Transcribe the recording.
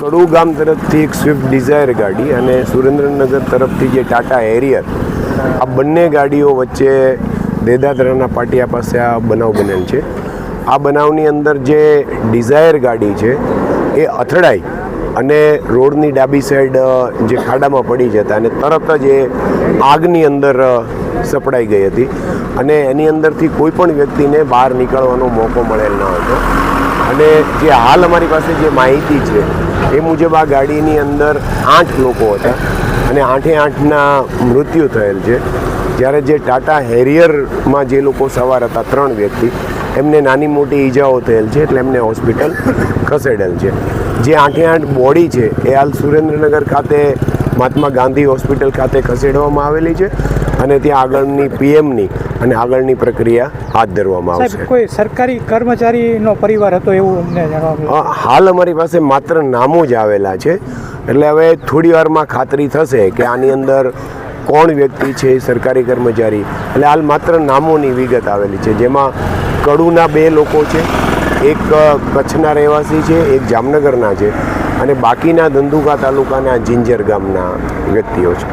કડુ ગામ તરફથી એક સ્વિફ્ટ ડિઝાયર ગાડી અને સુરેન્દ્રનગર તરફથી જે ટાટા એરિયર આ બંને ગાડીઓ વચ્ચે દેદાદરાના પાટિયા પાસે આ બનાવ બનેલ છે. આ બનાવની અંદર જે ડિઝાયર ગાડી છે, એ અથડાઈ અને રોડની ડાબી સાઈડ જે ખાડામાં પડી જતા અને તરત જ એ આગની અંદર સપડાઈ ગઈ હતી. અને એની અંદરથી કોઈ પણ વ્યક્તિને બહાર નીકળવાનો મોકો મળેલ ન હતો. અને જે હાલ અમારી પાસે જે માહિતી છે, એ મુજબ આ ગાડીની અંદર આઠ લોકો હતા અને આઠે આઠના મૃત્યુ થયેલ છે. જ્યારે જે ટાટા હેરિયરમાં જે લોકો સવાર હતા, ત્રણ વ્યક્તિ, એમને નાની મોટી ઈજાઓ થયેલ છે એટલે એમને હોસ્પિટલ ખસેડેલ છે. જે આઠે આઠ બોડી છે, એ હાલ સુરેન્દ્રનગર ખાતે મહાત્મા ગાંધી હોસ્પિટલ ખાતે ખસેડવામાં આવેલી છે અને ત્યાં આગળની પીએમની અને આગળની પ્રક્રિયા હાથ ધરવામાં આવશે. કોઈ સરકારી કર્મચારીનો પરિવાર હતો એવું અમને જાણવા હાલ અમારી પાસે માત્ર નામો જ આવેલા છે. એટલે હવે થોડી વારમાં ખાતરી થશે કે આની અંદર કોણ વ્યક્તિ છે સરકારી કર્મચારી. એટલે હાલ માત્ર નામોની વિગત આવેલી છે. જેમાં કડુના બે લોકો છે. એક કચ્છના રહેવાસી છે એક જામનગરના છે. અને બાકીના ધંધુકા તાલુકાના જિંજર ગામના વ્યક્તિઓ છે.